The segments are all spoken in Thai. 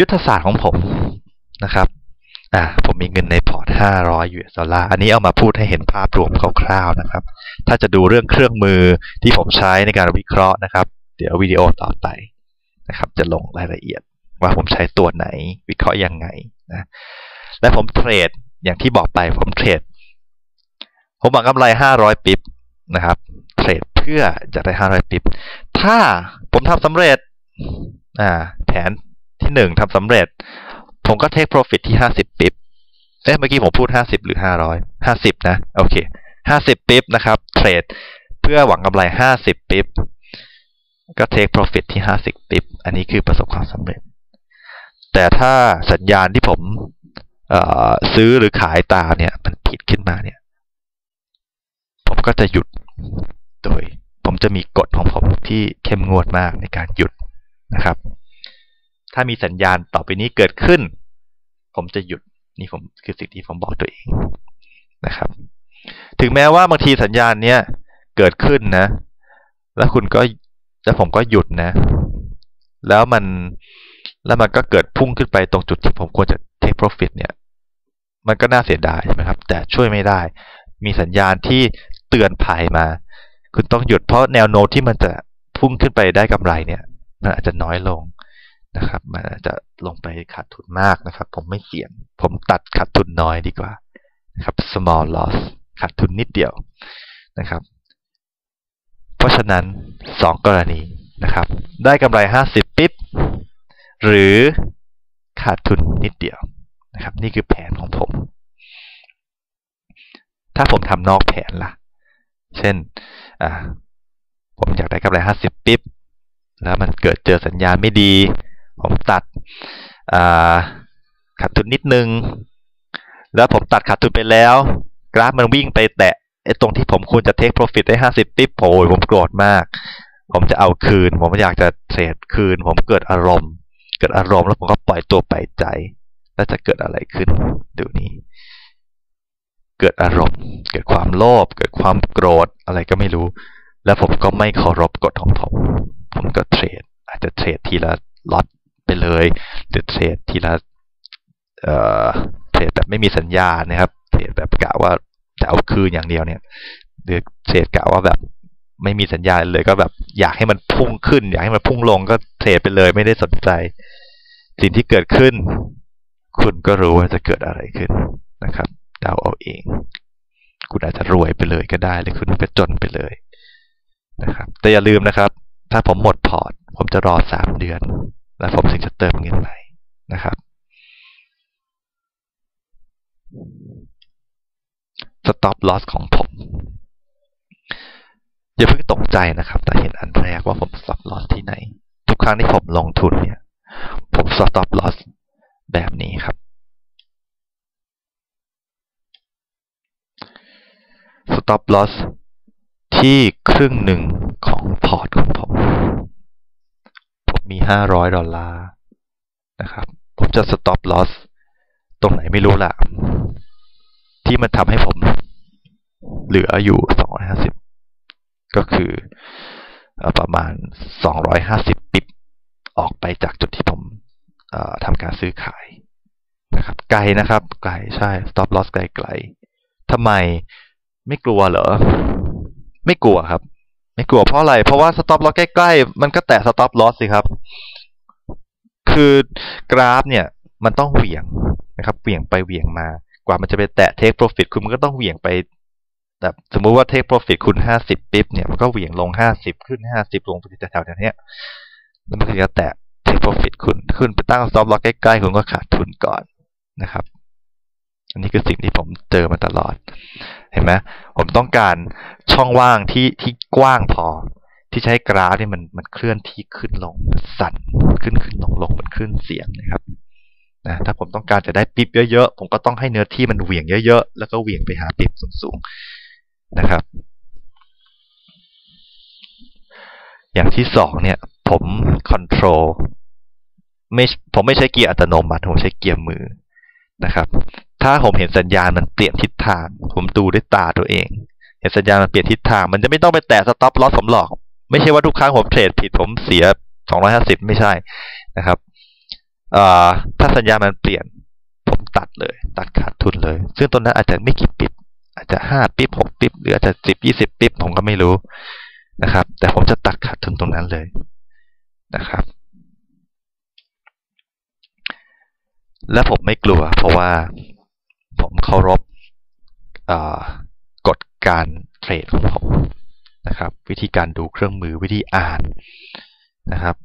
ยุทธศาสตร์ของผมนะครับอ่าผมมีเงินในพอร์ต 500 US ดอลลาร์ อันนี้เอามาพูดให้เห็นภาพรวมคร่าวๆนะครับ ถ้าจะดูเรื่องเครื่องมือที่ผมใช้ในการวิเคราะห์นะครับ เดี๋ยววิดีโอต่อไปนะครับ จะลงรายละเอียดว่าผมใช้ตัวไหนวิเคราะห์ยังไงนะ และผมเทรดอย่างที่บอกไปผมเทรด ผมหวังกำไร 500 ปิบนะครับ เทรดเพื่อจะได้ 500 ปิบ ถ้าผมทำสำเร็จอ่าแผน ที่หนึ่งทำสำเร็จ ผมก็เทคโปรฟิตที่50ปิบเอ๊ะเมื่อกี้ผมพูด50หรือ500 50นะ โอเค50ปิบนะครับเทรดเพื่อหวังกำไร50ปิบก็เทคโปรฟิตที่50ปิบอันนี้คือประสบความสำเร็จ แต่ถ้าสัญญาณที่ผมซื้อหรือขายตามเนี่ย มันผิดขึ้นมาเนี่ย ผมก็จะหยุดโดย ผมจะมีกฎของผมที่เข้มงวดมากในการหยุดนะครับ ถ้ามีสัญญาณต่อไปนี้เกิดขึ้น ผมจะหยุดนี่ผมคือสิ่งที่ผมบอกตัวเองนะครับ ถึงแม้ว่าบางทีสัญญาณเนี้ยเกิดขึ้นนะ แล้วคุณก็แล้วผมก็หยุดนะ แล้วมันแล้วมันก็เกิดพุ่งขึ้นไปตรงจุดที่ผมควรจะ take profit เนี่ย มันก็น่าเสียดายใช่ไหมครับ แต่ช่วยไม่ได้ มีสัญญาณที่เตือนภัยมา คุณต้องหยุดเพราะแนวโน้มที่มันจะพุ่งขึ้นไปได้กำไรเนี่ย มันอาจจะน้อยลง นะครับ มันจะลงไปขาดทุนมากนะครับ ผมไม่เสี่ยง ผมตัดขาดทุนน้อยดีกว่านะครับ small loss ขาดทุนนิดเดียวนะครับ เพราะฉะนั้นสองกรณีนะครับ ได้กำไรห้าสิบปิ๊บ หรือขาดทุนนิดเดียวนะครับ นี่คือแผนของผม ถ้าผมทำนอกแผนล่ะ เช่นอ่าผมอยากได้กำไรห้าสิบปิ๊บ แล้วมันเกิดเจอสัญญาณไม่ดี ผมตัดขาดทุนนิดนึง แล้วผมตัดขาดทุนไปแล้ว กราฟมันวิ่งไปแตะไอ้ตรงที่ผมควรจะเทคโปรฟิตได้ห้าสิบปิ๊บโอยผมโกรธมาก ผมจะเอาคืน ผมอยากจะเทรดคืน ผมเกิดอารมณ์ เกิดอารมณ์แล้วผมก็ปล่อยตัวไปใจ แล้วจะเกิดอะไรขึ้นดูนี้เกิดอารมณ์ เกิดความโลภเกิดความโกรธอะไรก็ไม่รู้ แล้วผมก็ไม่เคารพกฎของผม ผมก็เทรด อาจจะเทรดทีละล็อต ไปเลยหรือเทรดทีละเอ่อเทรดแบบไม่มีสัญญาณนะครับเทรดแบบกะว่าจะเอาคืนอย่างเดียวเนี่ยหรือเทรดกะว่าแบบไม่มีสัญญาเลยก็แบบอยากให้มันพุ่งขึ้น อยากให้มันพุ่งลงก็เทรดไปเลยไม่ได้สนใจ สิ่งที่เกิดขึ้น คุณก็รู้ว่าจะเกิดอะไรขึ้นนะครับเดาเอาเอง คุณอาจจะรวยไปเลยก็ได้หรือคุณก็จนไปเลยนะครับแต่อย่าลืมนะครับ ถ้าผมหมดพอร์ต ผมจะรอสามเดือน แล้วผมถึงจะเติมเงินใหม่นะครับ stop loss ของผมอย่าเพิ่งตกใจนะครับ แต่เห็นอันแรกว่าผม stop loss ที่ไหน ทุกครั้งที่ผมลงทุนเนี่ย ผม stop loss แบบนี้ครับ stop loss ที่ครึ่งหนึ่งของพอร์ตของผม มี 500 ดอลลาร์นะครับ ผมจะ stop loss ตรงไหนไม่รู้ละที่มันทำให้ผมเหลืออยู่ 250 ก็คือประมาณ 250 ปิบออกไปจากจุดที่ผมทำการซื้อขายนะครับ ไกลนะครับ ไกลใช่ stop loss ไกลไกลทำไมไม่กลัวเหรอ ไม่กลัวครับ ไม่กลัวเพราะอะไร เพราะว่า stop loss ใกล้ๆ มันก็แตะ stop loss สิครับ คือกราฟเนี่ย มันต้องเหวี่ยงนะครับ เหวี่ยงไปเหวี่ยงมา กว่ามันจะไปแตะ take profit คุณมันก็ต้องเหวี่ยงไปแบบสมมุติว่า take profit คุณห้าสิบปิ๊บเนี่ย มันก็เหวี่ยงลงห้าสิบขึ้นห้าสิบลงไปแถวๆนี้แล้วมันก็จะแตะ take profit คุณ คุณไปตั้ง stop loss ใกล้ๆ คุณก็ขาดทุนก่อนนะครับ อันนี้คือสิ่งที่ผมเจอมาตลอด เห็นไหมผมต้องการช่องว่างที่ที่กว้างพอ ที่ใช้กราฟนี่มันมันเคลื่อนที่ขึ้นลงสั่นขึ้นขึ้นลงลงมันขึ้นเสียงนะครับนะถ้าผมต้องการจะได้ปิ๊บเยอะๆ ผมก็ต้องให้เนื้อที่มันเหวี่ยงเยอะๆ แล้วก็เหวี่ยงไปหาปิ๊บสูงๆนะครับ อย่างที่สองเนี่ย ผมคอนโทรลไม่ผมไม่ใช้เกียร์อัตโนมัติ ผมใช้เกียร์มือนะครับ ถ้าผมเห็นสัญญาณมันเปลี่ยนทิศทาง ผมดูด้วยตาตัวเอง เห็นสัญญาณมันเปลี่ยนทิศทาง มันจะไม่ต้องไปแตะสต็อปลอสผมหรอก ไม่ใช่ว่าทุกครั้งผมเทรดผิดผมเสีย 250 ไม่ใช่นะครับถ้าสัญญาณมันเปลี่ยน ผมตัดเลย ตัดขาดทุนเลย ซึ่งตอนนั้นอาจจะไม่กี่ปิ๊บอาจจะห้าปิ๊บหกปิ๊บหรืออาจจะสิบยี่สิบปิ๊บผมก็ไม่รู้นะครับ แต่ผมจะตัดขาดทุนตรงนั้นเลยนะครับและผมไม่กลัว เพราะว่า ผมเคารพกฎการเทรดของผมนะครับ วิธีการดูเครื่องมือวิธีอ่านนะครับ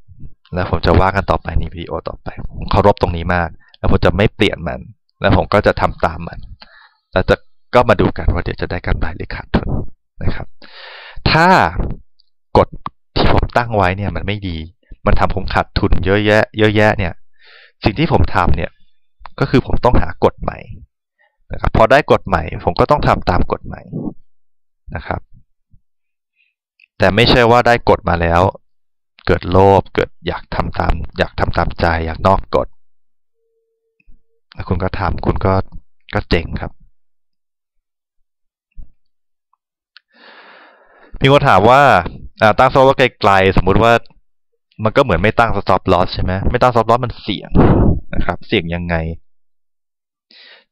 แล้วผมจะว่ากันต่อไปในวิดีโอต่อไป ผมเคารพตรงนี้มาก แล้วผมจะไม่เปลี่ยนมัน แล้วผมก็จะทำตามมัน แล้วจะก็มาดูกันว่าเดี๋ยวจะได้กำไรหรือขาดทุนนะครับ ถ้ากฎที่ผมตั้งไว้เนี่ยมันไม่ดี มันทำผมขาดทุนเยอะแยะ เยอะแยะเนี่ย สิ่งที่ผมทำเนี่ย ก็คือผมต้องหากฎใหม่ นะครับพอได้กฎใหม่ ผมก็ต้องทำตามกฎใหม่นะครับ แต่ไม่ใช่ว่าได้กฎมาแล้ว เกิดโลภเกิดอยากทำตาม อยากทำตามใจอยากนอกกฎแล้วคุณก็ทำคุณก็ก็เจ๋งครับมีคนถามว่าตั้งสต็อปลอสไกลๆสมมุติว่ามันก็เหมือนไม่ตั้งสต็อปลอสใช่ไหมไม่ตั้งสต็อปลอสมันเสี่ยงนะครับ เสี่ยงยังไง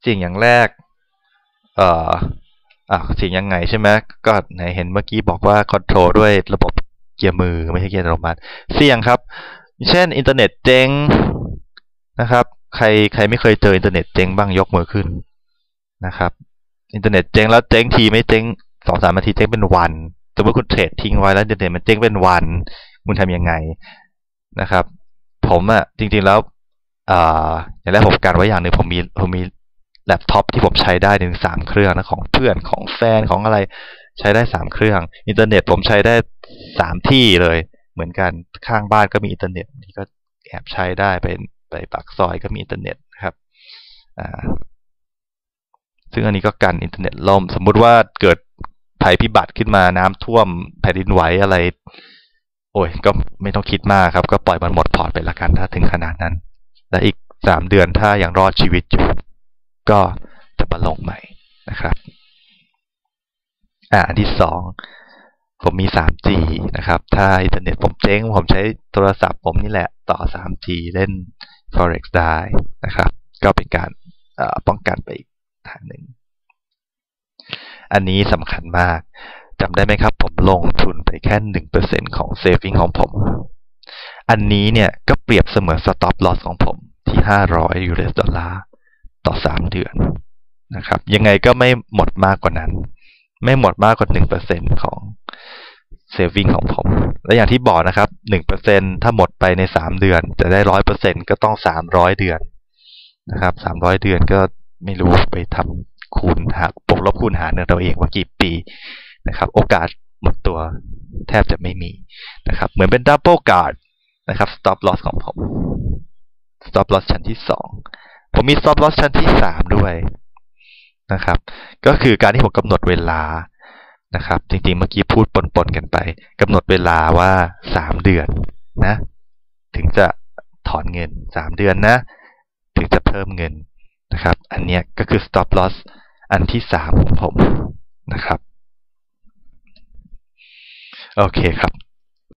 สี่งอย่างแรก เอ่ออ่าเสี่งยังไงใช่ไหมก็ไหนเห็นเมื่อกี้บอกว่าคอนโทรลด้วยระบบเกียร์มือไม่ใช่เกียร์อัตโนมัติ เสี่ยงครับ เช่นอินเทอร์เน็ตเจ๊งนะครับ ใครใครไม่เคยเจออินเทอร์เน็ตเจ๊งบ้างยกมือขึ้นนะครับ อินเทอร์เน็ตเจ๊งแล้วเจ๊งทีไม่เจ๊งสองสามนาทีเจ๊งเป็นวันสมมติคุณเทรดทิ้งไว้แล้วอินเดี๋ยวมันเจ๊งเป็นวัน คุณทำยังไงนะครับ ผมอะจริงๆแล้วอ่าอย่างแรกผมการไว้อย่างหนึ่งผมมีผมมี แล็ปท็อปที่ผมใช้ได้หนึ่งสามเครื่องนะของเพื่อนของแฟนของอะไรใช้ได้สามเครื่อง อินเทอร์เน็ตผมใช้ได้สามที่เลย เหมือนกันข้างบ้านก็มีอินเทอร์เน็ตที่ก็แอบใช้ได้ไปไปปากซอยก็มีอินเทอร์เน็ตครับอ่าซึ่งอันนี้ก็กันอินเทอร์เน็ตล่ม สมมุติว่าเกิดภัยพิบัติขึ้นมาน้ำท่วมแผ่นดินไหวอะไร โอ้ย ก็ไม่ต้องคิดมากครับ ก็ปล่อยมันหมดพอร์ตไปละกันถ้าถึงขนาดนั้น และอีกสามเดือนถ้ายังรอดชีวิตอยู่ ก็จะมาลงใหม่นะครับ อ่าอันที่สองผมมี 3G นะครับ ถ้าอินเทอร์เน็ตผมเจ๊ง ผมใช้โทรศัพท์ผมนี่แหละต่อ 3G เล่น Forex ได้นะครับ ก็เป็นการป้องกันไปอีกทางหนึ่ง อันนี้สำคัญมากจำได้ไหมครับ ผมลงทุนไปแค่หนึ่งเปอร์เซ็นของเซฟิงของผม อันนี้เนี่ยก็เปรียบเสมือนสต็อปลอสของผมที่ห้าร้อยยูเอสดอลลาร์ ต่อสามเดือนนะครับ ยังไงก็ไม่หมดมากกว่านั้น ไม่หมดมากกว่าหนึ่งเปอร์เซ็นของเซฟิงของผม และอย่างที่บอกนะครับหนึ่งเปอร์เซ็นถ้าหมดไปในสามเดือน จะได้ร้อยเปอร์เซ็นก็ต้องสามร้อยเดือนนะครับสามร้อยเดือนก็ไม่รู้ไปทำคูณหากบวกลบคูณหารเราเองว่ากี่ปีนะครับ โอกาสหมดตัวแทบจะไม่มีนะครับ เหมือนเป็นดับเบิลการ์ดนะครับ stop loss ของผม stop loss ชั้นที่สอง ผมมี stop loss ชั้นที่สามด้วยนะครับ ก็คือการที่ผมกำหนดเวลานะครับ จริงๆเมื่อกี้พูดปนๆกันไปกำหนดเวลาว่าสามเดือนนะ ถึงจะถอนเงินสามเดือนนะ ถึงจะเพิ่มเงินนะครับ อันนี้ก็คือ stop loss อันที่สามของผมนะครับ โอเคครับ